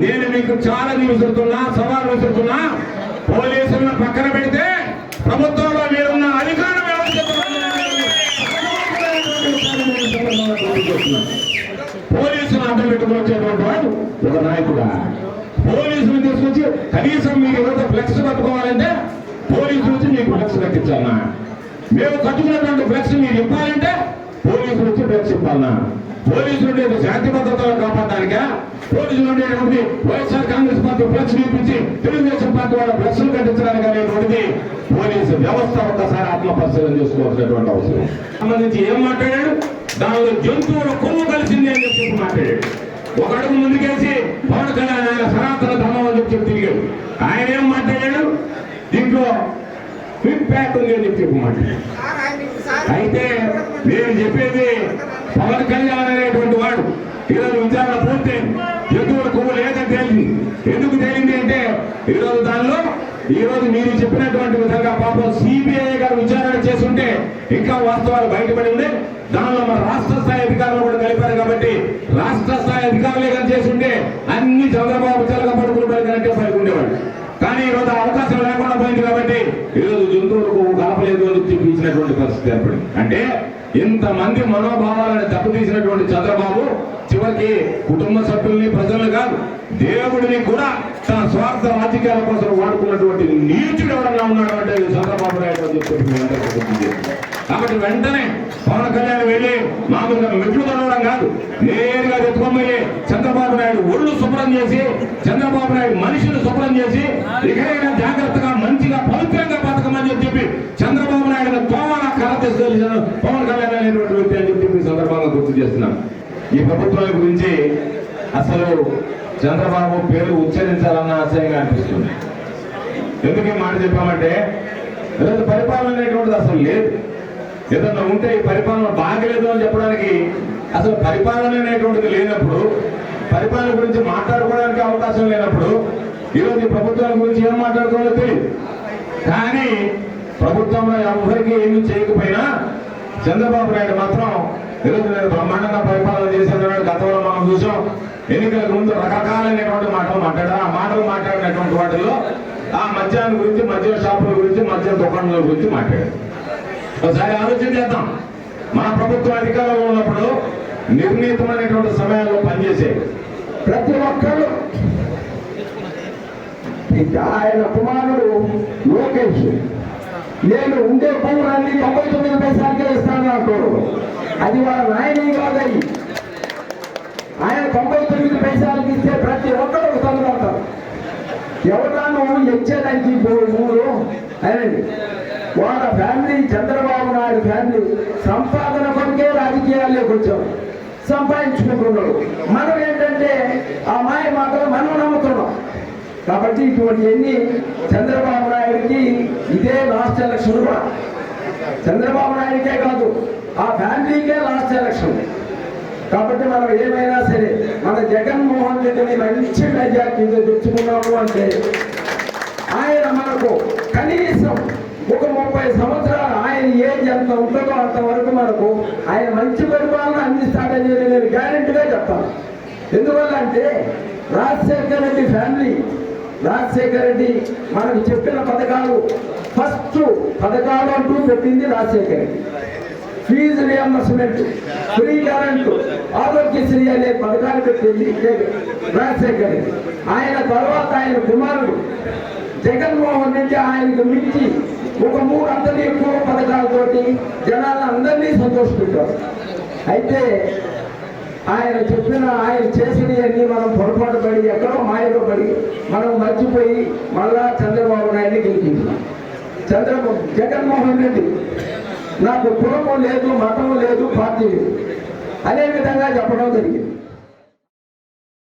నేను మీకు చాలా విసురుతున్నా సవాల్ విసురుతున్నా పోలీసులను పక్కన పెడితే ప్రభుత్వంలో మీరున్న అధికారం పోలీసులు అడ్డం పెట్టుకొచ్చేటువంటి వాడు ఒక నాయకుడా. పోలీసులు తీసుకొచ్చి కనీసం మీకు ఏదో ఫ్లెక్స్ కట్టుకోవాలంటే పోలీసులు వచ్చి మీకు ఫ్లెక్స్ కట్టించాలన్నా. మేము కట్టుకున్నటువంటి ఫ్లెక్స్ మీరు ఇవ్వాలంటే పోలీసులు చెప్పాలన్నా. పోలీసులు ఉండేది శాంతి భద్రతలు కాపాడడానికా పోలీసులు ఉండేటువంటి వైఎస్ఆర్ కాంగ్రెస్ పార్టీ ఫ్లెక్స్ చూపించి తెలుగుదేశం పార్టీ వాళ్ళ ఫ్లెక్స్లు కట్టించడానికి అనేటువంటిది పోలీసు వ్యవస్థ ఒక్కసారి ఆత్మపరిశీలన చేసుకోవాల్సినటువంటి అవసరం. సంబంధించి ఏం మాట్లాడాడు? దానిలో జంతువుల కొమ్ము కలిసింది అని చెప్పి మాట్లాడాడు. ఒక అడుగు ముందుకేసి పవన్ కళ్యాణ్ ఆయన సనాతన ధర్మం అని చెప్పి తిరిగాడు. ఆయన ఏం మాట్లాడాడు? దీంట్లో ఫీడ్బ్యాక్ ఉంది అని చెప్పి మాట్లాడాడు. అయితే నేను చెప్పేది పవన్ కళ్యాణ్ అనేటువంటి వాడు ఈరోజు విచారణ పూర్తి. ఎదురు కొవ్వు లేదని తేలింది. ఎందుకు తేలింది అంటే ఈరోజు దానిలో ఈ రోజు మీరు చెప్పినటువంటి విధంగా పాపం సిబిఐ గారు విచారణ చేస్తుంటే ఇంకా వాస్తవాలు బయటపడి ఉండే. దానిలో మన రాష్ట్ర స్థాయి అధికారులు కూడా కలిపారు కాబట్టి రాష్ట్ర స్థాయి అధికారులే కానీ చేస్తుంటే అన్ని చంద్రబాబు చెలక పడుకుని పలికినట్టే పలికి కానీ ఈ రోజు అవకాశం లేకుండా చేసినటువంటి పరిస్థితి ఏర్పడింది. అంటే ఇంతమంది మనోభావాలను దెబ్బతీసినటువంటి చంద్రబాబు చివరికి కుటుంబ సభ్యుల్ని ప్రజలు కాదు దేవుడిని కూడా తన స్వార్థ రాజకీయాల కోసం వాడుకున్నటువంటి నీచుడు ఎవరన్నా ఉన్నాడు అంటే చంద్రబాబు నాయుడు అని చెప్పి కాబట్టి వెంటనే పవన్ కళ్యాణ్ వెళ్ళి మామూలుగా మెట్లు తొడవడం కాదు నేరుగా ఎత్తుకొని చంద్రబాబు నాయుడు ఒళ్ళు శుభ్రం చేసి చంద్రబాబు నాయుడు మనిషిని శుభ్రం చేసి ఇకనైనా జాగ్రత్తగా మంచిగా పవిత్రంగా బతకమని చెప్పి చంద్రబాబు నాయుడు తోమన కర తీసుకెళ్ళిన పవన్ కళ్యాణ్ అనేటువంటి వ్యక్తి అని చెప్పి ఈ సందర్భంగా గుర్తు చేస్తున్నాను ఈ ప్రభుత్వాల గురించి అసలు చంద్రబాబు పేరు ఉచ్చరించాలన్న ఆశయంగా అనిపిస్తుంది. ఎందుకు ఈ మాట చెప్పామంటే ఈరోజు పరిపాలన అనేటువంటిది అసలు లేదు. ఏదన్నా ఉంటే ఈ పరిపాలన బాగలేదు అని చెప్పడానికి అసలు పరిపాలన అనేటువంటిది లేనప్పుడు పరిపాలన గురించి మాట్లాడుకోవడానికి అవకాశం లేనప్పుడు ఈరోజు ఈ ప్రభుత్వం గురించి ఏం మాట్లాడుకోవాలో తెలియదు కానీ ప్రభుత్వంలో ఎవరికి ఏమి చేయకపోయినా చంద్రబాబు నాయుడు మాత్రం ఈరోజు నేను బ్రహ్మాండంగా పరిపాలన చేసేటువంటి గతంలో మనం చూసాం. ఎన్నికలకు ముందు రకరకాలైనటువంటి మాటలు మాట్లాడారు. ఆ మాటలు మాట్లాడినటువంటి వాటిల్లో ఆ మద్యాన్ని గురించి మద్యం షాపుల గురించి మద్యం దుకాణాల గురించి మాట్లాడారు. ఒకసారి ఆలోచన చేద్దాం. మన ప్రభుత్వం అధికారంలో ఉన్నప్పుడు నిర్ణీతమైనటువంటి సమయాల్లో పనిచేసే ప్రతి ఒక్కరు ఆయన కుమారుడు లోకేష్. నేను ఉండే పౌరాన్ని తొంభై తొమ్మిది పైసలకే ఇస్తాను అంటాడు అది వాళ్ళ నాయనే కాదది. ఆయన తొంభై తొమ్మిది పైసలకి ఇస్తే ప్రతి ఒక్కరు తొందరపడతారు ఎవరాను ఇచ్చేదానికి మూడు అనండి వాళ్ళ ఫ్యామిలీ చంద్రబాబు నాయుడు ఫ్యామిలీ సంపాదన కొరకే రాజకీయాల్లోకి వచ్చాం సంపాదించుకుంటున్నాడు. మనం ఏంటంటే ఆ మాయ మాత్రం మనం నమ్ముతున్నాం. కాబట్టి ఇటువంటివన్నీ చంద్రబాబు నాయుడికి ఇదే లాస్ట్ ఎలక్షన్ కూడా. చంద్రబాబు నాయుడికే కాదు ఆ ఫ్యామిలీకే లాస్ట్ ఎలక్షన్. కాబట్టి మనం ఏమైనా సరే మన జగన్మోహన్ రెడ్డిని మంచి మెజార్టీతో తెచ్చుకున్నాము అంటే ఆయన మనకు కనీసం ఒక ముప్పై సంవత్సరాలు ఆయన ఏజ్ ఎంత ఉంటుందో అంతవరకు మనకు ఆయన మంచి పరిపాలన అందిస్తాడని నేను గ్యారెంటీగా చెప్తాను. ఎందువల్ల అంటే రాజశేఖర రెడ్డి ఫ్యామిలీ రాజశేఖర రెడ్డి మనకు చెప్పిన పథకాలు ఫస్ట్ పథకాలు అంటూ పెట్టింది Rajasekhara Reddy. Fee reimbursement free current Aarogyasri అనే పథకాలు పెట్టింది రాజశేఖర్ రెడ్డి. ఆయన తర్వాత ఆయన కుమారుడు జగన్మోహన్ రెడ్డి ఆయనకు మించి ఒక మూడు అంతలు ఎక్కువ పథకాలతోటి జనాలను అందరినీ సంతోషపెట్టారు. అయితే ఆయన చెప్పిన ఆయన చేసినవన్నీ మనం పొరపాటు పడి ఎక్కడో మాయలో పడి మనం మర్చిపోయి మళ్ళా చంద్రబాబు నాయుడిని గెలిపించాం. చంద్రబాబు జగన్మోహన్ రెడ్డి నాకు కులము లేదు మతము లేదు పార్టీ లేదు. అదే విధంగా చెప్పడం జరిగింది.